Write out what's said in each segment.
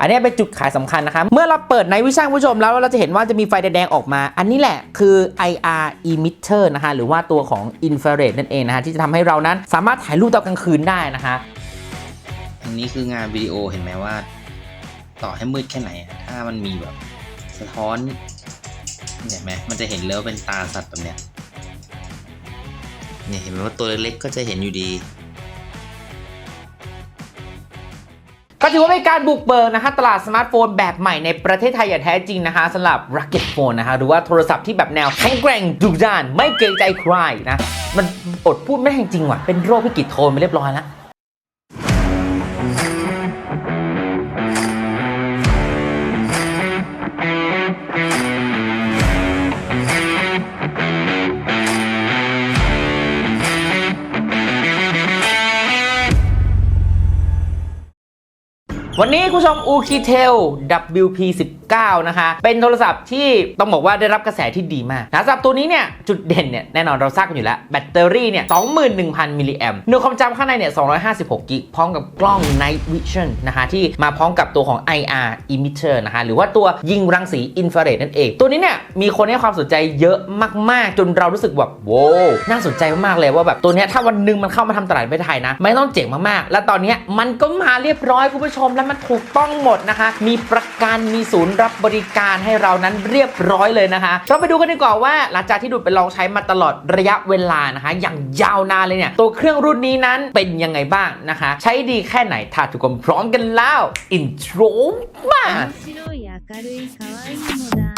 อันนี้เป็นจุดขายสำคัญนะคะเมื่อเราเปิดในวิชั่นผู้ชมแล้วเราจะเห็นว่าจะมีไฟแดงๆออกมา อันนี้แหละคือ IR emitter นะคะหรือว่าตัวของ infrared นั่นเองนะคะที่จะทำให้เรานั้นสามารถถ่ายรูปตอนกลางคืนได้นะคะอันนี้คืองานวิดีโอเห็นไหมว่า ต่อให้มืดแค่ไหน ถ้ามันมีแบบสะท้อนเห็นไหมมันจะเห็นเลยว่าเป็นตาสัตว์แบบเนี้ยเนี่ยเห็นไหมว่าตัวเล็กๆก็จะเห็นอยู่ดี ก็ถือว่าเป็นการบุกเบิกนะฮะตลาดสมาร์ทโฟนแบบใหม่ในประเทศไทยอย่างแท้จริงนะคะสำหรับ Rocket Phone นะคะหรือว่าโทรศัพท์ที่แบบแนวแข็งแกร่งดุดันไม่เกรงใจใครนะ มันอดพูดไม่ได้จริงว่ะเป็นโรคพิกิจโทนไปเรียบร้อยแล้ว วันนี้คุณผู้ชม u k i t e l WP19 นะคะ เป็นโทรศัพท์ที่ต้องบอกว่าได้รับกระแสที่ดีมากนะสำหรับตัวนี้เนี่ย จุดเด่นเนี่ยแน่นอนเราทราบกันอยู่แล้ว แบตเตอรี่เนี่ย 21,000 มิลลิแอมหน่วยความจำข้างในเนี่ย 256 กิกพร้อมกับกล้อง Night Vision นะคะที่มาพร้อมกับตัวของ IR emitter นะคะหรือว่าตัวยิงรังสีอินฟราเรดนั่นเอง ตัวนี้เนี่ยมีคนให้ความสนใจเยอะมากๆ จนเรารู้สึกแบบโว้น่าสนใจมากๆเลยว่าแบบตัวนี้ถ้าวันหนึงมันเข้ามาทำตลาดในประเทศไทยนะไม่ต้องเจ๋งมากๆ แล้วตอนนี้มันก็มาเรียบร้อยคุณผู้ชมแล้วมันถูกต้องหมดนะคะ มีประกันมีศูนย์รับบริการให้เรานั้นเรียบร้อยเลยนะคะ เราไปดูกันดีกว่าว่าหลังจากที่ดูดไปลองใช้มาตลอดระยะเวลานะคะ อย่างยาวนานเลยเนี่ย ตัวเครื่องรุ่นนี้นั้นเป็นยังไงบ้างนะคะ ใช้ดีแค่ไหนถ้าทุกคนพร้อมกันแล้วอินโทรมา 面白い明るい可愛いのだ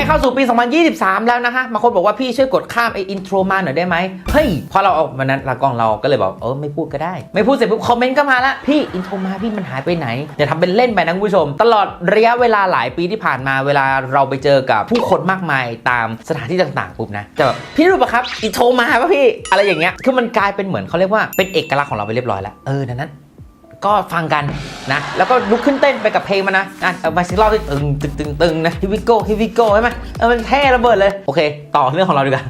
ล้เข้าสู่ปี 2023 แล้วนะคะบางคนบอกว่าพี่ช่วยกดข้ามไออินโทรมาหน่อยได้ไหมเฮ้ย พอเราออกมานั้นละกล้องเราก็เลยบอกเออไม่พูดก็ได้ ไม่พูดเสร็จปุ๊บคอมเมนต์ก็มาละพี่อินโทรมาพี่มันหายไปไหนอย่าทำเป็นเล่นไปนะคุณผู้ชม ตลอดระยะเวลาหลายปีที่ผ่านมาเวลาเราไปเจอกับผู้คนมากมายตามสถานที่ต่างๆปุ๊บนะจะแบบพี่รู้ปะครับอินโทรมาปะพี่อะไรอย่างเงี้ยคือมันกลายเป็นเหมือนเขาเรียกว่าเป็นเอกลักษณ์ของเราไปเรียบร้อยแล้วเออนั้น ก็ฟังกันนะ แล้วก็ลุกขึ้นเต้นไปกับเพลงมันนะอะเอามาสิรอบที่ตึงตึงตึงตึงนะฮิวิโก้ฮิวิโก้ใช่ไหมเออมันเท่ระเบิดเลย โอเค ต่อเรื่องของเราดีกว่า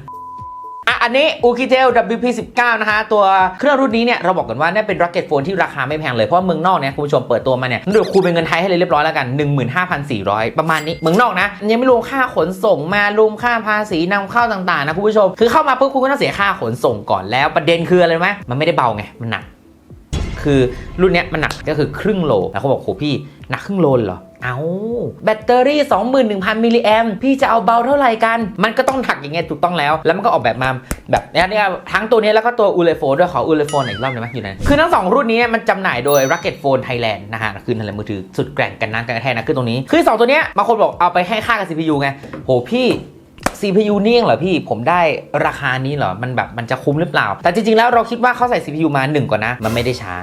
อะอันนี้ u k i t e l WP19 นะคะตัวเครื่องรุ่นนี้เนี่ย เราบอกกันว่าเนี่ยเป็น Rocket Phone ที่ราคาไม่แพงเลย เพราะเมืองนอกเนี่ย คุณผู้ชมเปิดตัวมาเนี่ยเดี๋ยวคูณเป็นเงินไทยให้เลยเรียบร้อยแล้วกัน 15,400 ประมาณนี้ เมืองนอกนะ ยังไม่รวมค่าขนส่งมารวมค่าภาษีนำเข้าต่างๆ นะคุณผู้ชม คือเข้ามาปุ๊บคุณก็ต้องเสียค่าขนส่งก่อนแล้วประเด็นคืออะไรไหมมันไม่ได้เบาไงมันหนัก คือรุ่นเนี้ยมันหนักก็คือครึ่งโลแล้วเขาบอกโหพี่หนักครึ่งโลเหรอเอาแบตเตอรี่ 21,000 มิลลิแอมพี่จะเอาเบาเท่าไหร่กัน มันก็ต้องหักอย่างเงี้ยถูกต้องแล้ว แล้วมันก็ออกแบบมาแบบเนี้ยทั้งตัวเนี้ยแล้วก็ตัวอูเลโฟนด้วย ขออูเลโฟนอีกรอบหนึงไหมอยู่ไหนคือทั้งสองรุ่นนี้มันจำหน่ายโดย Rocket Phone Thailand นะฮะ คืออะไรมือถือสุดแกร่งกันน้ำกันกระแทกนะคือตรงนี้ คือสองตัวเนี้ยบางคนบอกเอาไปให้ค่ากับ CPU ไง โหพี่ CPU นี่เองเหรอพี่ผมได้ราคานี้เหรอมันแบบมันจะคุ้มหรือเปล่า แต่จริงๆแล้วเราคิดว่าเขาใส่ CPU มาหนึ่งก่อนนะ มันไม่ได้ช้า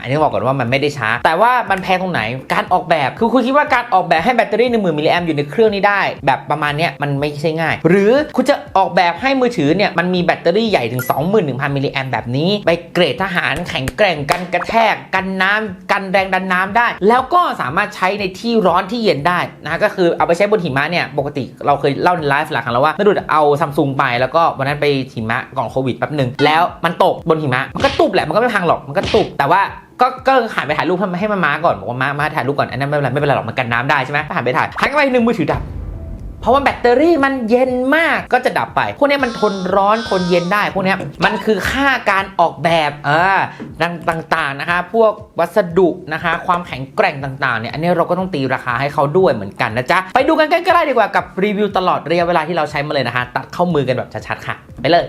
อันนี้บอกก่อนว่ามันไม่ได้ช้า แต่ว่ามันแพงตรงไหนการออกแบบคือคุณคิดว่าการออกแบบให้แบตเตอรี่1 0,000มิลลิแอมอยู่ในเครื่องนี้ได้ แบบประมาณนี้มันไม่ใช่ง่าย หรือคุณจะออกแบบให้มือถือเนี่ยมันมีแบตเตอรี่ใหญ่ถึง 21,000มิลลิแอมแบบนี้ไปเกรดทหารแข็งแกร่งกันกระแทกกันน้ำกันแรงดันน้ำได้ แล้วก็สามารถใช้ในที่ร้อนที่เย็นได้นะก็คือเอาไปใช้บนหิมะเนี่ยปกติเราเคยเล่าในไลฟ์หลายครั้งแล้วว่านาดูดเอาซัมซุงไปแล้วก็วันนั้นไปหิมะก่อนโควิดแป๊บหนึ่งแล้วมันตกบนหิมะมันก็ตุบแหละมันก็ไม่พังหรอกมันก็ตุบแต่ว่า ก็ก็หันไปถ่ายรูปให้มาม้าก่อนบอกว่าม้ามาถ่ายรูปก่อนอันนั้นไม่เป็นไรไม่เป็นไรหรอกมันกันน้ำได้ใช่ไหมหันไปถ่ายหันไปหนึ่งมือถือดับเพราะว่าแบตเตอรี่มันเย็นมากก็จะดับไป พวกนี้มันทนร้อนทนเย็นได้ พวกนี้มันคือค่าการออกแบบเออต่างๆนะคะ พวกวัสดุนะคะ ความแข็งแกร่งต่างๆเนี่ยอันนี้เราก็ต้องตีราคาให้เขาด้วยเหมือนกันนะจ๊ะ ไปดูกันใกล้ๆดีกว่ากับรีวิวตลอดระยะเวลาที่เราใช้มาเลยนะคะตัดเข้ามือกันแบบชัดๆค่ะ ไปเลย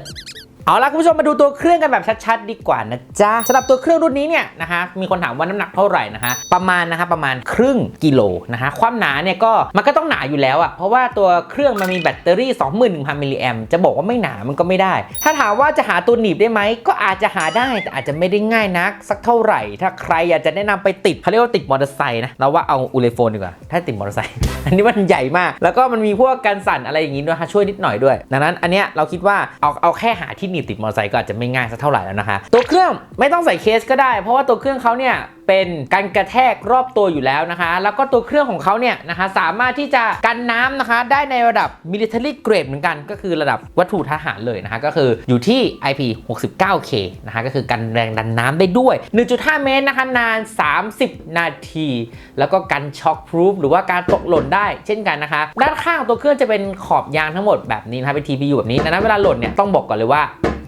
เอาล่ะคุณผู้ชมมาดูตัวเครื่องกันแบบชัดๆ ดีกว่านะจ๊ะสำหรับตัวเครื่องรุ่นนี้เนี่ยนะคะมีคนถามว่าน้ำหนักเท่าไหร่นะคะประมาณนะคะประมาณครึ่งกิโลนะคะความหนาเนี่ยก็มันก็ต้องหนาอยู่แล้วอะเพราะว่าตัวเครื่องมันมีแบตเตอรี่ 21,000 มิลลิแอมจะบอกว่าไม่หนามันก็ไม่ได้ ถ้าถามว่าจะหาตัวหนีบได้ไหมก็อาจจะหาได้แต่อาจจะไม่ได้ง่ายนัก สักเท่าไหร่ ถ้าใครอยากจะแนะนำไปติดเขาเรียกว่าติดมอเตอร์ไซค์นะเราว่าเอาอูเลโฟนดีกว่าถ้าติดมอเตอร์ไซค์อันนี้มันใหญ่มาก แล้วก็มันมีพวกการสั่นอะไรอย่างงี้ด้วยช่วยนิดหน่อยด้วย ดังนั้นอันเนี้ยเราคิดว่าเอาเอาแค่หาที่หนีติดมอเตอร์ไซค์ก็อาจจะไม่ง่ายสักเท่าไหร่แล้วนะคะ ตัวเครื่องไม่ต้องใส่เคสก็ได้ เพราะว่าตัวเครื่องเขาเนี่ย เป็นกันกระแทกรอบตัวอยู่แล้วนะคะ แล้วก็ตัวเครื่องของเขาเนี่ยนะคะสามารถที่จะกันน้ำนะคะได้ในระดับ military grade เหมือนกันก็คือระดับวัตถุทหารเลยนะคะก็คืออยู่ที่ IP 69K นะคะก็คือกันแรงดันน้ำได้ด้วย 1.5 เมตรนะคะนาน 30 นาที แล้วก็กันช็อคพรูฟหรือว่าการตกหล่นได้เช่นกันนะคะ ด้านข้างตัวเครื่องจะเป็นขอบยางทั้งหมดแบบนี้นะคะเป็น TPU แบบนี้ดังนั้นเวลาหล่นเนี่ยต้องบอกก่อนเลยว่า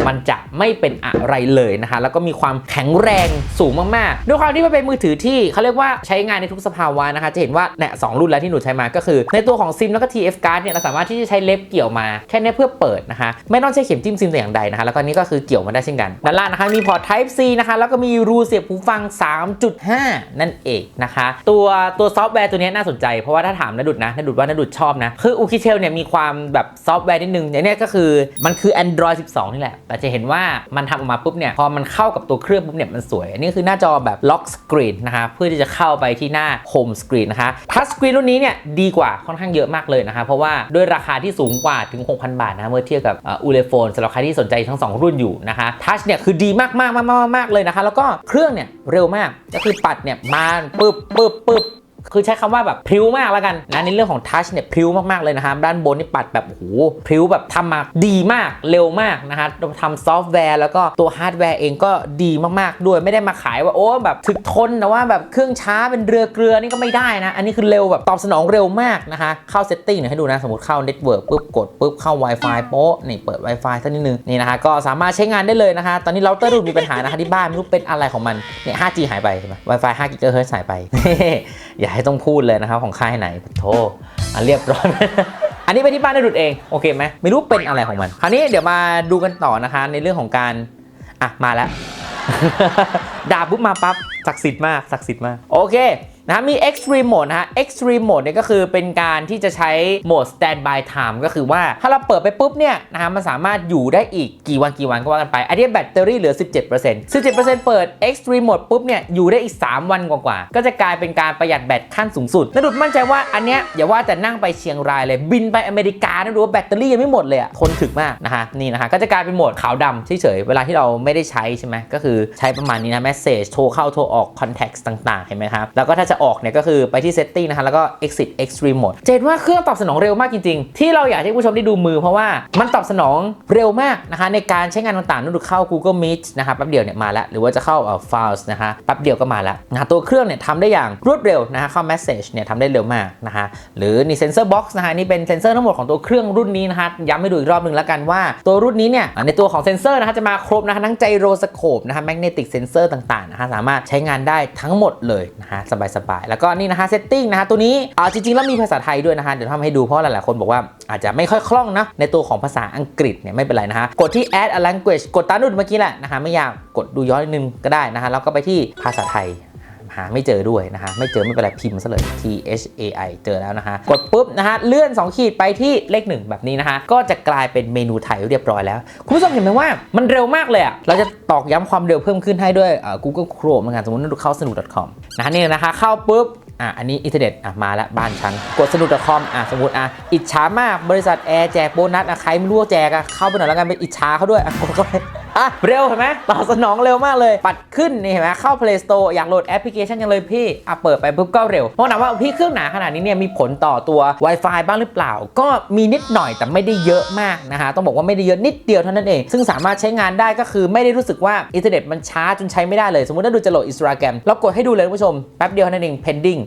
มันจะไม่เป็นอะไรเลยนะคะแล้วก็มีความแข็งแรงสูงมากๆด้วยความที่มันเป็นมือถือที่เขาเรียกว่าใช้งานในทุกสภาวะนะคะจะเห็นว่าเนี่ยสองรุ่นแล้วที่หนูใช้มาก็คือ ในตัวของซิมแล้วก็ TF card เนี่ยเราสามารถที่จะใช้เล็บเกี่ยวมาแค่นี้เพื่อเปิดนะคะไม่ต้องใช้เข็มจิ้มซิมแต่อย่างใดนะคะแล้วก็นี่ก็คือเกี่ยวมาได้เช่นกันด้านล่างนะคะมีพอร์ต Type C นะคะแล้วก็มีรูเสียบหูฟัง 3.5 นั่นเองนะคะตัวตัวซอฟต์แวร์ตัวนี้น่าสนใจเพราะว่าถ้าถามนดุดนะนดุดว่านดุดชอบนะคือ u k i t e l เนี่ยมีความแบบซอฟต์แวร์นิดนึงอย่างนี้ก็คือมันคือ Android 12 นี่แหละแต่จะเห็นว่ามันทำออกมาปุ๊บเนี่ยพอมันเข้ากับตัวเครื่องปุ๊บเนี่ยมันสวย อันนี้คือหน้าจอแบบ Lock Screen นะคะเพื่อที่จะเข้าไปที่หน้า Home Screen นะคะ Touch Screen รุ่นนี้เนี่ยดีกว่าค่อนข้างเยอะมากเลยนะคะเพราะว่าด้วยราคาที่สูงกว่าถึง 6,000 บาทนะเมื่อเทียบกับอูเลโฟนสำหรับใครที่สนใจทั้ง 2 รุ่นอยู่นะคะ Touch เนี่ยคือดีมากๆมากมากเลยนะคะ แล้วก็เครื่องเนี่ยเร็วมากก็คือปัดเนี่ยมาปึ๊บปึ๊บปึ๊บ คือใช้คำว่าแบบพริ้วมากแล้วกันนะในเรื่องของทัชเนี่ยพริ้วมากๆเลยนะครับด้านบนนี่ปัดแบบโอ้โหพริ้วแบบทำมาดีมากเร็วมากนะฮะทำซอฟต์แวร์ แล้วก็ตัวฮาร์ดแวร์เองก็ดีมากๆด้วยไม่ได้มาขายว่าโอ้แบบถึกทนแต่ว่าแบบเครื่องช้าเป็นเรือเกลือนี่ก็ไม่ได้นะ อันนี้คือเร็วแบบตอบสนองเร็วมากนะคะเข้าเซตติ้งเนี่ยให้ดูนะสมมติเข้าเน็ตเวิร์กปุ๊บกดปุ๊บเข้า Wi-Fi โป๊ะนี่เปิด Wi-Fi สักนิดนึงนี่นะคะก็สามารถใช้งานได้เลยนะคะ ตอนนี้เราเตอร์รูมีปัญหานะคะที่บ้านไม่รู้เป็นอะไรของมันเนี่ย 5G หายไปใช่ไหม Wi-Fi 5 GHz หายไปอย่าให้ต้องพูดเลยนะครับของค่ายไหนโทอะเรียบร้อย อันนี้ไปที่บ้านได้ดุดเองโอเคไหมไม่รู้เป็นอะไรของมัน คราวนี้เดี๋ยวมาดูกันต่อนะคะในเรื่องของการอะมาแล้วดาบปุ๊บมาปั๊บศักดิ์สิทธิ์มากศักดิ์สิทธิ์มากโอเค นะมี extreme mode นะฮะ extreme mode เนี่ยก็คือเป็นการที่จะใช้โหมด standby time ก็คือว่าถ้าเราเปิดไปปุ๊บเนี่ยนะฮะมันสามารถอยู่ได้อีกกี่วันกี่วันก็ว่ากันไปอันนี้แบตเตอรี่เหลือ 17% 17%เปิด extreme mode ปุ๊บเนี่ยอยู่ได้อีก 3 วันกว่าๆก็จะกลายเป็นการประหยัดแบตขั้นสูงสุดนดุดมั่นใจว่าอันเนี้ยอย่าว่าแต่นั่งไปเชียงรายเลยบินไปอเมริกานะดูว่าแบตเตอรี่ยังไม่หมดเลยอะทนถึกมากนะฮะนี่นะฮะก็จะกลายเป็นโหมดขาวดำเฉยๆเวลาที่เราไม่ได้ใช้ใช่ไหมก็คือใช้ประมาณนี้นะ message โทรเข้าโทรออก context ต่างๆเห็นไหมครับแล้วก็ถ้าจะออกเนี่ยก็คือไปที่ setting นะฮะแล้วก็ exit extreme mode เห็นว่าเครื่องตอบสนองเร็วมากจริง ๆ ที่เราอยากให้ผู้ชมได้ดูมือเพราะว่ามันตอบสนองเร็วมากนะคะในการใช้งานต่างๆนั่นดูเข้า Google Meet นะคะแป๊บเดียวเนี่ยมาแล้ว หรือว่าจะเข้าเอ่อ Files นะคะแป๊บเดียวก็มาแล้วนะฮะตัวเครื่องเนี่ยทำได้อย่างรวดเร็วนะฮะเข้า message เนี่ยทำได้เร็วมากนะคะหรือนี่ sensor box นะฮะนี่เป็นเซนเซอร์ทั้งหมดของตัวเครื่องรุ่นนี้นะฮะย้ำให้ดูอีกรอบหนึ่งแล้วกันว่า ตัวรุ่นนี้เนี่ยในตัวของเซนเซอร์นะฮะจะมาครบนะคะทั้งไจโรสโคปนะคะแมกเนติกเซนเซอร์ต่างๆนะฮะสามารถใช้งานได้ทั้งหมดเลยนะฮะสบายป แล้วก็นี่นะฮะเซตติ้งนะฮะตัวนี้อ่าจริงๆ แล้วมีภาษาไทยด้วยนะฮะเดี๋ยวทำให้ดูเพราะหลายๆคนบอกว่าอาจจะไม่ค่อยคล่องนะในตัวของภาษาอังกฤษเนี่ยไม่เป็นไรนะฮะกดที่ add a language กดตามดูเมื่อกี้แหละนะฮะไม่ยากกดดูย้อนนิดนึงก็ได้นะฮะแล้วก็ไปที่ภาษาไทย หาไม่เจอด้วยนะฮะไม่เจอไม่เป็นไรพิมพ์ซะเลย T H A I เจอแล้วนะฮะกดปุ๊บนะฮะเลื่อน 2 ขีดไปที่เลข 1 แบบนี้นะฮะก็จะกลายเป็นเมนูไทยเรียบร้อยแล้ว คุณผู้ชมเห็นไหมว่ามันเร็วมากเลยอะเราจะตอกย้ำความเร็วเพิ่มขึ้นให้ด้วยอ่อ Google Chrome เหมือนกันสมมติเราเข้าสนุก .com นะฮะนี่นะคะเข้าปุ๊บอะ อันนี้อินเทอร์เน็ตอะ มาล้วบ้านฉัน กดสนุก .com อะ สมมติอะ อิจฉามาก บริษัทแอร์แจกโบนัสอะ ใครไม่รู้แจกอะ เข้าไปหน่อยแล้วกันเป็นอิจฉาเขาด้วยอะกดเข้าไป อะเร็วเห็นไหมตอบสนองเร็วมากเลย ปัดขึ้นนี่เห็นไหมเข้า Play Store อยากโหลดแอปพลิเคชันยังเลยพี่อะเปิดไปปุ๊บก็เร็วเพราะถามว่าพี่เครื่องหนาขนาดนี้เนี่ยมีผลต่อตัว Wi-Fi บ้างหรือเปล่า ก็มีนิดหน่อยแต่ไม่ได้เยอะมากนะฮะต้องบอกว่าไม่ได้เยอะนิดเดียวเท่านั้นเอง ซึ่งสามารถใช้งานได้ก็คือไม่ได้รู้สึกว่าอินเทอร์เน็ตมันช้าจนใช้ไม่ได้เลย สมมติถ้าดูจะโหลด Instagram เรากดให้ดูเลยคุณผู้ชมแป๊บเดียวเท่านั้นเอง pending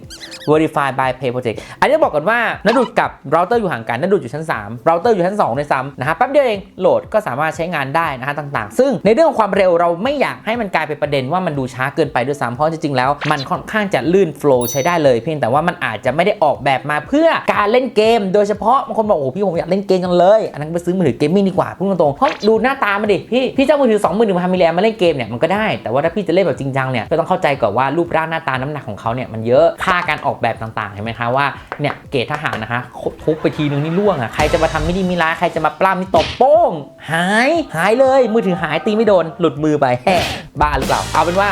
verify by pay project อันนี้บอกก่อนว่านัดดูดกับเราเตอร์อยู่ห่างกันนัดดูดอยู่ชั้น3เราเตอร์อยู่ชั้น2ด้วยซ้ำนะฮะแป๊บเดียวเองโหลดก็สามารถใช้งานได้นะฮะต่างๆซึ่งในเรื่องของความเร็วเราไม่อยากให้มันกลายเป็นประเด็นว่ามันดูช้าเกินไปด้วยซ้ำเพราะจริงๆแล้ว มันค่อนข้างจะลื่นโฟล์ใช้ได้เลยเพียงแต่ว่ามันอาจจะไม่ได้ออกแบบมาเพื่อการเล่นเกม โดยเฉพาะบางคนบอกโอ้พี่ผมอยากเล่นเกมจังเลยอันนั้นไปซื้อมือถือเกมมิ่งดีกว่าพูดตรงๆเพราะดูหน้าตามันดิพี่พี่เจ้ามือถือ2 1 0 0 0มิลลิแอมมาเล่นเกมเนี่ยมันก็ได้แต่ว่าถ้าพี่จะเล่นแบบจริงจังเนี่ยก็ต้องเข้าใจก่อนว่ารูปร่างหน้าตาน้ำหนักของเขาเนี่ยมันเยอะค่าการออกแบบต่างๆเห็นไหมคะว่าเนี่ยเกรดทหารนะคะทุบไปทีนึงนี่ล่วงอะใครจะมาทำไม่ดีมีร้ายใครจะมาปล้ำนี่ตบโป้งหายหายเลยมือถือหายตีไม่โดนหลุดมือไปแฮ่บ้าหรือเปล่า เอาเป็นว่า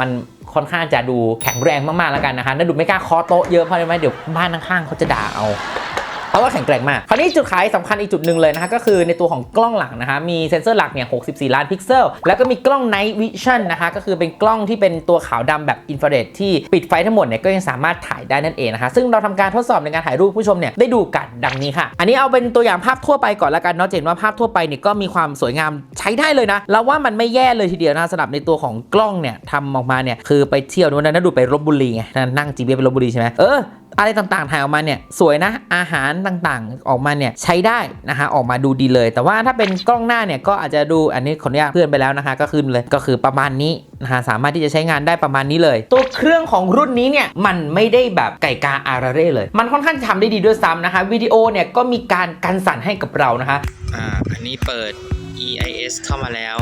มันค่อนข้างจะดูแข็งแรงมากๆแล้วกันนะคะน่าดูไม่กล้าคอโต๊ะเยอะเพราะอะไรไหมเดี๋ยวบ้านข้างๆเขาจะด่าเอา ราะว่าแข็งแกร่งมาก คราวนี้จุดขายสำคัญอีกจุดหนึ่งเลยนะฮะก็คือในตัวของกล้องหลังนะคะมีเซ็นเซอร์หลักเนี่ย 64 ล้านพิกเซล แล้วก็มีกล้อง Night Vision นะคะ ก็คือเป็นกล้องที่เป็นตัวขาวดำแบบอินฟราเรดที่ปิดไฟทั้งหมดเนี่ยก็ยังสามารถถ่ายได้นั่นเองนะคะซึ่งเราทำการทดสอบในการถ่ายรูปผู้ชมเนี่ยได้ดูกันดังนี้ค่ะ อันนี้เอาเป็นตัวอย่างภาพทั่วไปก่อนละกันเนาะจะเห็นว่าภาพทั่วไปเนี่ยก็มีความสวยงามใช้ได้เลยนะเราว่ามันไม่แย่เลยทีเดียวนะสำหรับในตัวของกล้องเนี่ยทำออกมาเนี่ยคือไปเที่ยวนู้นนะดูไปลบบุรีไงนั่ง GPS ไปลบบุรีใช่ไหมเอออะไรต่างๆถ่ายออกมาเนี่ยสวยนะอาหารต่างๆ ออกมาเนี่ยใช้ได้นะคะ ออกมาดูดีเลย แต่ว่าถ้าเป็นกล้องหน้าเนี่ยก็อาจจะดูอันนี้ขออนุญาตเพื่อนไปแล้วนะคะ ก็ขึ้นเลยก็คือประมาณนี้นะคะสามารถที่จะใช้งานได้ประมาณนี้เลย ตัวเครื่องของรุ่นนี้เนี่ยมันไม่ได้แบบไก่กาอาราเร่เลย มันค่อนข้างจะทำได้ดีด้วยซ้ำนะคะวิดีโอเนี่ยก็มีการกันสั่นให้กับเรานะคะอ่าอันนี้เปิด EIS เข้ามาแล้ว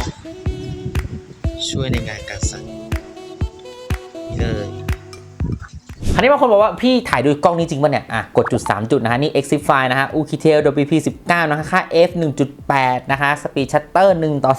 ช่วยในงานการสั่นเลย คราวนี้บางคนบอกว่าพี่ถ่ายด้วยกล้องนี้จริงป่ะเนี่ย อะ กดจุด 3 จุดนะฮะ นี่ Exify นะฮะ Ukitel WP 19 นะคะค่า f 1.8 นะคะ Speed Shutter 1 ต่อ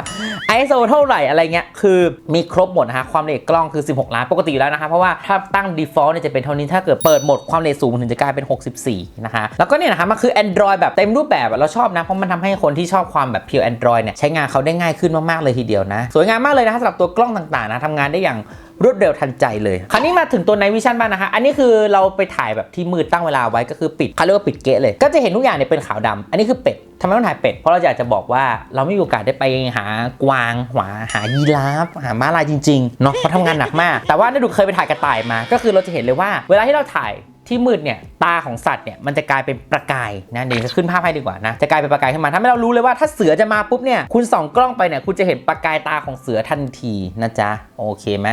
33 ISO เท่าไหร่อะไรเงี้ย คือมีครบหมดนะฮะ ความละเอียดกล้องคือ 16 ล้าน ปกติอยู่แล้วนะคะ เพราะว่าถ้าตั้ง default เนี่ยจะเป็นเท่านี้ ถ้าเกิดเปิดโหมดความละเอียดสูงถึงจะกลายเป็น 64 นะคะ แล้วก็เนี่ยนะคะ มันคือ Android แบบเต็มรูปแบบอะเราชอบนะ เพราะมันทำให้คนที่ชอบความแบบ pure Android เนี่ยใช้งานเขาได้ง่ายขึ้นมากๆเลยทีเดียวนะ สวยงามมากเลยนะสำหรับตัวกล้องต่างๆนะทำงานได้อย่าง รวดเร็วทันใจเลย คราวนี้มาถึงตัว Night Vision บ้างนะคะ อันนี้คือเราไปถ่ายแบบที่มืดตั้งเวลาไว้ก็คือปิดเขาเรียกว่าปิดเกะเลย ก็จะเห็นทุกอย่างเนี่ยเป็นขาวดำอันนี้คือเป็ดทำไมต้องถ่ายเป็ด เพราะเราอยากจะบอกว่าเราไม่มีโอกาสได้ไปหากวางหาหายีราฟหาม้าลายจริงๆเนาะเพราะทำงานหนักมาก แต่ว่านาดูเคยไปถ่ายกระต่ายมา ก็คือเราจะเห็นเลยว่า เวลาที่เราถ่ายที่มืดเนี่ยตาของสัตว์เนี่ยมันจะกลายเป็นประกายนะเดี๋ยวจะขึ้นภาพให้ดีกว่านะจะกลายเป็นประกายขึ้นมาทำให้เรารู้เลยว่าถ้าเสือจะมาปุ๊บเนี่ยคุณส่องกล้องไปเนี่ยคุณจะเห็นประกายตาของเสือทันทีนะจ๊ะโอเคไหม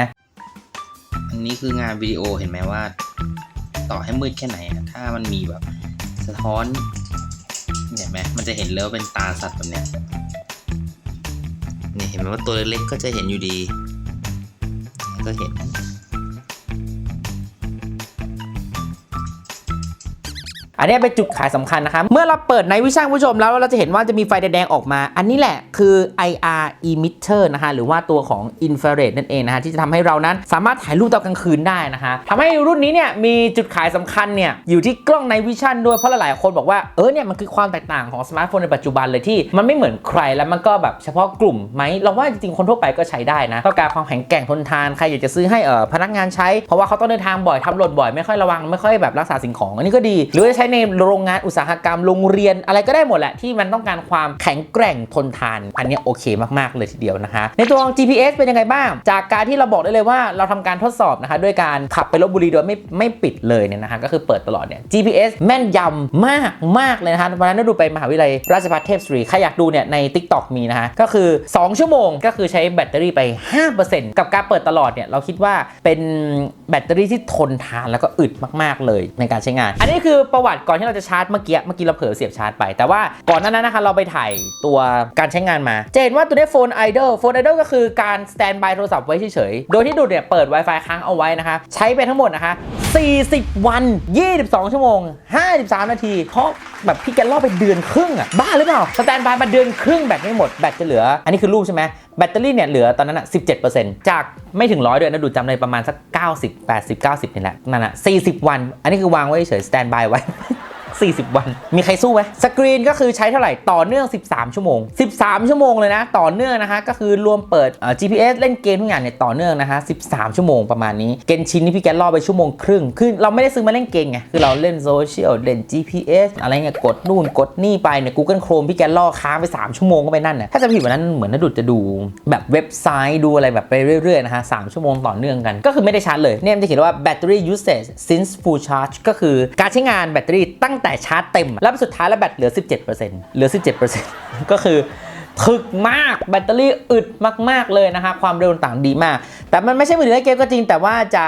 อันนี้คืองานวิดีโอเห็นไหมว่า ต่อให้มืดแค่ไหน ถ้ามันมีแบบสะท้อนเห็นไหมมันจะเห็นเลยว่าเป็นตาสัตว์แบบเนี้ยนี่เห็นไหมว่าตัวเล็กๆก็จะเห็นอยู่ดี ก็เห็น อันนี้เป็นจุดขายสำคัญนะคะเมื่อเราเปิดในวิชั่นผู้ชมแล้วเราจะเห็นว่าจะมีไฟแดงๆออกมา อันนี้แหละคือ IR emitter นะคะหรือว่าตัวของ infrared นั่นเองนะคะที่จะทำให้เรานั้นสามารถถ่ายรูปตอนกลางคืนได้นะคะทำให้รุ่นนี้เนี่ยมีจุดขายสำคัญเนี่ยอยู่ที่กล้องในวิชั่นด้วยเพราะหลายๆคนบอกว่าเออเนี่ยมันคือความแตกต่างของสมาร์ทโฟนในปัจจุบันเลยที่มันไม่เหมือนใครแล้วมันก็แบบเฉพาะกลุ่มไหมเราว่าจริงๆคนทั่วไปก็ใช้ได้นะต้องการความแข็งแกร่งทนทานใครอยากจะซื้อให้เออพนักงานใช้เพราะว่าเขาต้องเดินทางบ่อยทำหล่นบ่อยไม่ค่อยระวังไม่ค่อยแบบรักษาสิ่งของอันนี้ก็ดี หรือจะใช้ในโรงงานอุตสาหกรรมโรงเรียนอะไรก็ได้หมดแหละที่มันต้องการความแข็งแกร่งทนทาน อันนี้โอเคมากๆเลยทีเดียวนะคะ ในตัวของ GPS เป็นยังไงบ้าง จากการที่เราบอกได้เลยว่าเราทำการทดสอบนะคะด้วยการขับไปลบบุรีโดยไม่ไม่ปิดเลยเนี่ยนะคะก็คือเปิดตลอดเนี่ย GPS แม่นยำมากมากเลยนะคะวันนั้นได้ดูไปมหาวิทยาลัยราชภัฏเทพศรีใครอยากดูเนี่ยใน TikTok มีนะคะก็คือ 2 ชั่วโมงก็คือใช้แบตเตอรี่ไป 5%กับการเปิดตลอดเนี่ยเราคิดว่าเป็นแบตเตอรี่ที่ทนทานแล้วก็อึดมากๆเลยในการใช้งาน อันนี้คือประวัติก่อนที่เราจะชาร์จเมื่อกี้เมื่อกี้เราเผลอเสียบชาร์จไป แต่ว่าก่อนหนานั้นนะคะเราไปถ่ายตัวการใช้งานมาจะเห็นว่าตัวนี้โฟนไอดอลโฟนไอดอลก็คือการสแตนบายโทรศัพท์ไว้เฉยๆ โดยที่ดูดเนี่ยเปิด Wi-Fi ค้างเอาไว้นะคะ ใช้ไปทั้งหมดนะคะ 40 วัน 22 ชั่วโมง 53 นาที เพราะแบบพี่แกล่อไปเดือนครึ่งอะบ้าหรือเปล่า สแตนบายมาเดือนครึ่งแบตไม่หมดแบตจะเหลือ อันนี้คือรูปใช่ไหมแบตเตอรี่เนี่ยเหลือตอนนั้นอะ17%จากไม่ถึงร้อยด้วยนะดูจำเลยประมาณสัก 90 80 90นี่แหละนั่นอะ40 วัน อันนี้คือวางไว้เฉยสแตนบายไว้ 40 วัน มีใครสู้ไหมสกรีนก็คือใช้เท่าไหร่ต่อเนื่อง 13 ชั่วโมง 13 ชั่วโมงเลยนะ ต่อเนื่องนะคะก็คือรวมเปิดเอ่อ GPS เล่นเกมทุกอย่างเนี่ยต่อเนื่องนะคะ13 ชั่วโมงประมาณนี้เกนชินนี่พี่แกล่อไปชั่วโมงครึ่งคือเราไม่ได้ซื้อมาเล่นเกมไงคือเราเล่นโซเชียลเล่น GPS อะไรเงี้ยกดนู่นกดนี่ไปเนี่ย Google Chrome พี่แกล่อค้างไป 3 ชั่วโมงก็ไปนั่นน่ะถ้าจะผิดวันนั้นเหมือนนดุดจะดูแบบเว็บไซต์ดูอะไรแบบไปเรื่อยๆนะคะ3ชั่วโมงต่อเนื่องกันก็คือไม่ได้ชาร์จเลยเนี่ยมันจะเขียนว่า battery usage since full charge ก็คือการใช้งานแบตเตอรี่ตั้งแต่ชาร์จเต็ม แล้วสุดท้ายแล้วแบตเหลือ 17%เหลือ 17%ก็คือ ถึกมากแบตเตอรี่อึดมาก ๆ เลยนะคะความเร็วต่างดีมาก แต่มันไม่ใช่มือถือเล่นเกมก็จริง แต่ว่าจะ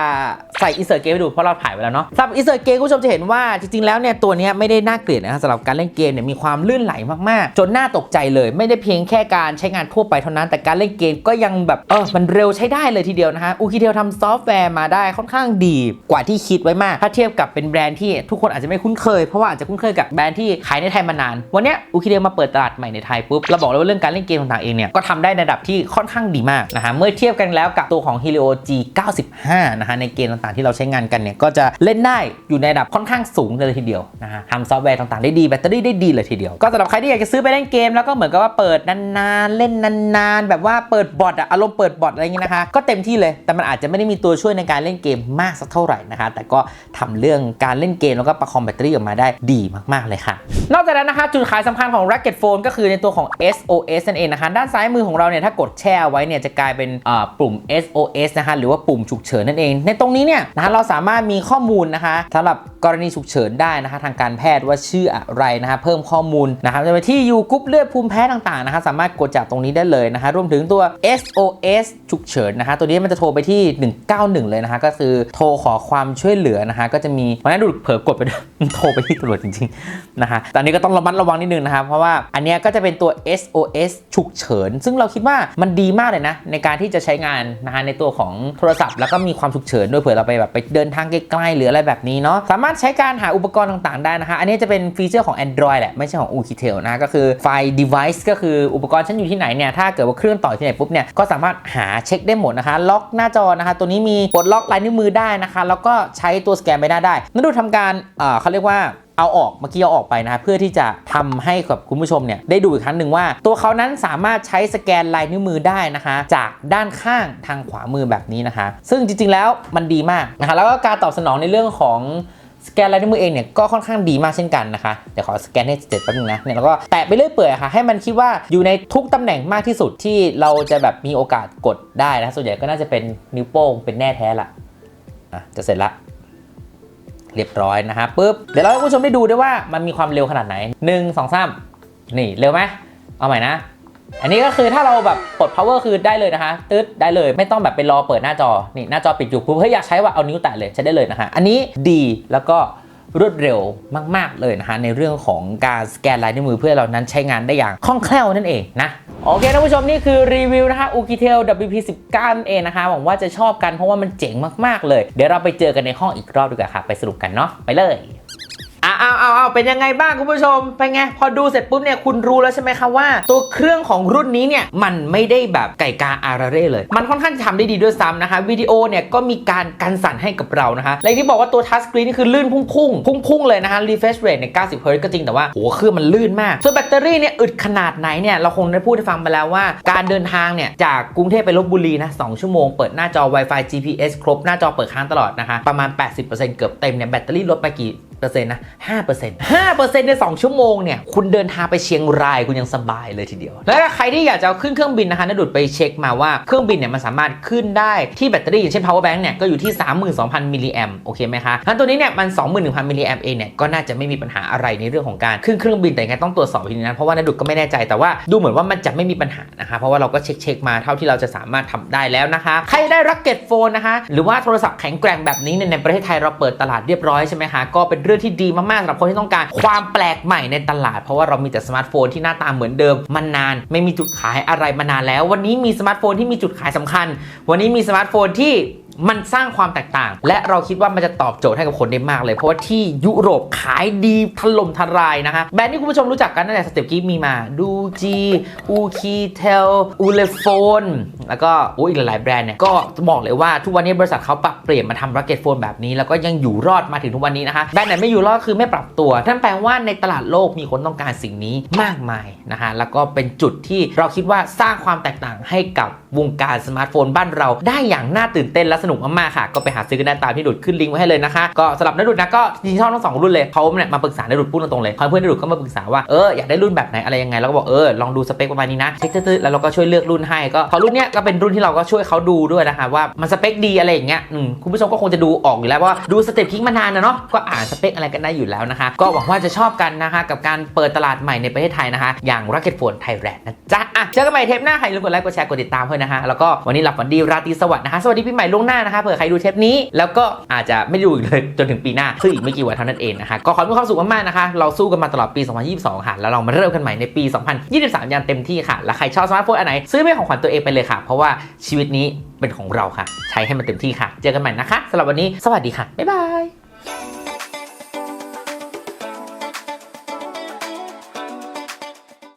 ใส่อินเสิร์ตเกมให้ดูเพราะเราถ่ายไว้แล้วเนาะสำหรับอินเสิร์ตเกมคุณผู้ชมจะเห็นว่าจริง ๆ แล้วเนี่ยตัวนี้ไม่ได้น่าเกลียดนะครับสำหรับการเล่นเกมเนี่ยมีความลื่นไหลมาก ๆ จนน่าตกใจเลย ไม่ได้เพียงแค่การใช้งานทั่วไปเท่านั้น แต่การเล่นเกมก็ยังแบบเออมันเร็วใช้ได้เลยทีเดียวนะฮะอูคิเทลทำซอฟต์แวร์มาได้ค่อนข้างดีกว่าที่คิดไว้มาก ถ้าเทียบกับเป็นแบรนด์ที่ทุกคนอาจจะไม่คุ้นเคยเพราะว่าอาจจะคุ้นเคยกับแบรนด์ที่ขายในไทยมานานวันนี้อูคิเทลมาเปิดตลาดใหม่ในไทยปุ๊บเราบอกเลยว่าเรื่องการเล่นเกมต่างๆเองเนี่ยก็ทำได้ในระดับที่ค่อนข้างดีมากนะฮะเมื่อเทียบกันแล้วกับตัวของ Helio G95 นะฮะในเกมต่างๆที่เราใช้งานกันเนี่ยก็จะเล่นได้อยู่ในระดับค่อนข้างสูงเลยทีเดียวนะฮะทำซอฟต์แวร์ต่างๆได้ดีแบตเตอรี่ได้ดีเลยทีเดียว ก็สำหรับใครที่อยากจะซื้อไปเล่นเกมแล้วก็เหมือนกับว่าเปิดนานๆเล่นนานๆ แบบว่าเปิดบอทอะอารมณ์เปิดบอทอะไรอย่างงี้นะคะก็เต็มที่เลยแต่มันอาจจะไม่ได้มีตัวช่วยในการเล่นเกมมากสักเท่าไหร่นะคะแต่ก็ทำเรื่องการเล่นเกมแล้วก็ประคองแบตเตอรี่ออกมาได้ดีมากๆเลยค่ะ นอกจากนั้นนะคะจุดขายสำคัญของ Racket Phone ก็คือในตัวของ SOS นั่นเองนะคะด้านซ้ายมือของเราเนี่ยถ้ากดแช่ไว้เนี่ยจะกลายเป็นปุ่ม SOS นะคะหรือว่าปุ่มฉุกเฉินนั่นเอง ในตรงนี้เนี่ยนะคะเราสามารถมีข้อมูลนะคะสำหรับกรณีฉุกเฉินได้นะคะทางการแพทย์ว่าชื่ออะไรนะคะเพิ่มข้อมูลนะคะจะไปที่อยู่กรุ๊ปเลือดภูมิแพ้ต่างๆนะคะสามารถกดจากตรงนี้ได้เลยนะคะรวมถึงตัว SOS ฉุกเฉินนะคะตัวนี้มันจะโทรไปที่ 191 เลยนะคะก็คือโทรขอความช่วยเหลือนะคะก็จะมีวันนั้นดูเผลอกดไปโทรไปที่ตำรวจจริงๆนะคะแต่อันนี้ก็ต้องระมัดระวังนิดนึงนะคะเพราะว่าอันเนี้ยก็จะเป็นตัว SOS ฉุกเฉิน ซึ่งเราคิดว่ามันดีมากเลยนะ ในการที่จะใช้งานนะคะในตัวของโทรศัพท์ แล้วก็มีความฉุกเฉินด้วยเผื่อเราไปแบบไปเดินทางไกลๆหรืออะไรแบบนี้เนาะสามารถใช้การหาอุปกรณ์ต่างๆได้นะคะ อันนี้จะเป็นฟีเจอร์ของ Android แหละ ไม่ใช่ของ Ukitel นะก็คือไฟ device ก็คืออุปกรณ์ฉันอยู่ที่ไหนเนี่ยถ้าเกิดว่าเครื่องต่อที่ไหนปุ๊บเนี่ยก็สามารถหาเช็คได้หมดนะคะ ล็อกหน้าจอนะคะ ตัวนี้มีปลดล็อกลายนิ้วมือได้นะคะ แล้วก็ใช้ตัวสแกนไม่ได้ได้นั่นดูทำการเออเขาเรียกว่า เอาออกเมื่อกี้เอาออกไปนะเพื่อที่จะทำให้กับคุณผู้ชมเนี่ยได้ดูอีกครั้งหนึ่งว่า ตัวเขานั้นสามารถใช้สแกนลายนิ้วมือได้นะคะจากด้านข้างทางขวามือแบบนี้นะคะ ซึ่งจริงๆแล้วมันดีมากนะคะแล้วก็การตอบสนองในเรื่องของสแกนลายนิ้วมือเองเนี่ยก็ค่อนข้างดีมากเช่นกันนะคะ เดี๋ยวขอสแกนให้เสร็จแป๊บนึงนะเนี่ยแล้วก็แตะไปเรื่อยเปื่อยค่ะให้มันคิดว่าอยู่ในทุกตำแหน่งมากที่สุดที่เราจะแบบมีโอกาสกดได้นะส่วนใหญ่ก็น่าจะเป็นนิ้วโป้งเป็นแน่แท้ละอะจะเสร็จละ เรียบร้อยนะฮะปุ๊บเดี๋ยวเราให้คุณผู้ชมได้ดูด้วยว่ามันมีความเร็วขนาดไหน 1 2 3 นี่เร็วไหมเอาใหม่นะ อันนี้ก็คือถ้าเราแบบกด power คือได้เลยนะคะตึ๊ดได้เลยไม่ต้องแบบไปรอเปิดหน้าจอนี่หน้าจอปิดอยู่ปุ๊บเฮ้ยอยากใช้ว่าเอานิ้วแตะเลยใช้ได้เลยนะคะอันนี้ดีแล้วก็ รวดเร็วมาก ๆ เลยนะคะในเรื่องของการสแกนลายนิ้วมือเพื่อเรานั้นใช้งานได้อย่างคล่องแคล่วนั่นเองนะโอเคท่านผู้ชมนี่คือรีวิวนะคะ Ukitel WP19 เองนะคะหวังว่าจะชอบกันเพราะว่ามันเจ๋งมาก ๆ เลย เดี๋ยวเราไปเจอกันในห้องอีกรอบดีกว่าค่ะ ไปสรุปกันเนาะไปเลย อ้าวอ้าวอ้าวเป็นยังไงบ้างคุณผู้ชม เป็นไง พอดูเสร็จปุ๊บเนี่ยคุณรู้แล้วใช่ไหมคะว่า ตัวเครื่องของรุ่นนี้เนี่ยมันไม่ได้แบบไก่กาอาราเร่เลย มันค่อนข้างจะทำได้ดีด้วยซ้ำนะคะวิดีโอเนี่ยก็มีการกันสั่นให้กับเรานะคะและอย่างที่บอกว่าตัวทัชสกรีนนี่คือลื่นพุ่งพุ่งพุ่งพุ่งเลยนะคะ refresh rate เนี่ย90 Hz ก็จริงแต่ว่าโหเครื่องมันลื่นมาก ส่วนแบตเตอรี่เนี่ยอึดขนาดไหนเนี่ยเราคงได้พูดให้ฟังไปแล้วว่า การเดินทางเนี่ยจากกรุงเทพไปลบบุรีนะ2ชั่วโมงเปิดหน้าจอ Wi-Fi GPS ครบหน้าจอเปิดค้างตลอดนะคะประมาณ 80%เกือบเต็มเนี่ยแบตเตอรี่ลดไปกี่ เปอร์เซ็นต์นะห้าเปอร์เซ็นต์ห้าเปอร์เซ็นต์ในสองชั่วโมงเนี่ย คุณเดินทางไปเชียงรายคุณยังสบายเลยทีเดียว แล้วถ้าใครที่อยากจะขึ้นเครื่องบินนะคะนดุดไปเช็คมาว่าเครื่องบินเนี่ยมันสามารถขึ้นได้ที่แบตเตอรี่อย่างเช่น power bank เนี่ยก็อยู่ที่ 32,000 มิลลิแอมโอเคไหมคะงั้นตัวนี้เนี่ยมัน 21,000 มิลลิแอมเองเนี่ยก็น่าจะไม่มีปัญหาอะไรในเรื่องของการขึ้นเครื่องบินแต่ยังไงต้องตรวจสอบอีกทีนะเพราะว่านดุดก็ไม่แน่ใจแต่ว่าดูเหมือนว่ามันจะไม่มีปัญหานะคะเพราะว่าเราก็เช็คเช็คมาเท่าที่เราจะสามารถทำได้แล้วนะคะใครได้รักเก็ตโฟนนะคะหรือว่าโทรศัพท์แข็งแกร่งแบบนี้เนี่ยในประเทศไทยเราเปิดตลาดเรียบร้อยใช่ไหมคะก็เป็นเรื่องที่ดีมากๆสำหรับคนที่ต้องการความแปลกใหม่ในตลาด เพราะว่าเรามีแต่สมาร์ทโฟนที่หน้าตาเหมือนเดิมมานาน ไม่มีจุดขายอะไรมานานแล้ว วันนี้มีสมาร์ทโฟนที่มีจุดขายสำคัญ วันนี้มีสมาร์ทโฟนที่ มันสร้างความแตกต่าง และเราคิดว่ามันจะตอบโจทย์ให้กับคนได้มากเลย เพราะว่าที่ยุโรปขายดีถล่มทลายนะคะแบรนด์ที่คุณผู้ชมรู้จักกันตั้งแต่สเต็ปกี้มีมาดูจีอูคีเทลอูเลโฟนแล้วก็อุ้ยอีกหลายๆแบรนด์เนี่ยก็บอกเลยว่าทุกวันนี้บริษัทเขาปรับเปลี่ยนมาทำรักเก็ตโฟนแบบนี้ แล้วก็ยังอยู่รอดมาถึงทุกวันนี้นะคะแบรนด์ไหนไม่อยู่รอดคือไม่ปรับตัวนั่นแปลว่าในตลาดโลกมีคนต้องการสิ่งนี้มากมายนะคะแล้วก็เป็นจุดที่เราคิดว่าสร้างความแตกต่างให้กับวงการสมาร์ทโฟนบ้านเราได้อย่างน่าตื่นเต้นและสนุกมากๆค่ะ ก็ไปหาซื้อกันได้ตามที่ดุดขึ้นลิงก์ไว้ให้เลยนะคะ ก็สำหรับนดุดนะก็จริงๆชอบทั้งสองรุ่นเลยเขาเนี่ยมาปรึกษานดุดพูดตรงๆเลยเพื่อนนดุดก็มาปรึกษาว่าเอออยากได้รุ่นแบบไหนอะไรยังไงแล้วก็บอกเออลองดูสเปคประมาณนี้นะเช็คตื้อๆแล้วเราก็ช่วยเลือกรุ่นให้ก็พอรุ่นเนี้ยก็เป็นรุ่นที่เราก็ช่วยเขาดูด้วยนะคะว่ามันสเปคดีอะไรอย่างเงี้ยอืมคุณผู้ชมก็คงจะดูออกอยู่แล้วว่าดูสเต็ปคิงมานานนะเนาะก็อ่านสเปคอะไรกันได้อยู่แล้วนะคะก็หวังว่าจะชอบกันนะคะกับการเปิดตลาดใหม่ในประเทศไทยนะคะ อย่าง Rocket Phone Thailand นะจ๊ะอะเจอกันใหม่เทปหน้าใครลืมกดไลค์กดแชร์กดติดตามเพื่อนนะคะแล้วก็วันนี้หลับฝันดีราตรีสวัสดิ์นะคะสวัสดีปีใหม่ล่วงหน้านะคะเผื่อใครดูเทปนี้ แล้วก็อาจจะไม่ดูอีกเลยจนถึงปีหน้าซึ่งอีกไม่กี่วันเท่านั้นเองนะคะก็ขอให้มีความสุขมากๆนะคะเราสู้กันมาตลอดปี 2022 ค่ะแล้วเรามาเริ่มกันใหม่ในปี 2023 อย่างเต็มที่ค่ะ แล้วใครชอบสมาร์ทโฟนอันไหนซื้อเป็นของขวัญตัวเองไปเลยค่ะ เพราะว่าชีวิตนี้เป็นของเราค่ะ ใช้ให้มันเต็มที่ค่ะ เจอกันใหม่นะคะสำหรับวันนี้สวัสดีค่ะบ๊ายบาย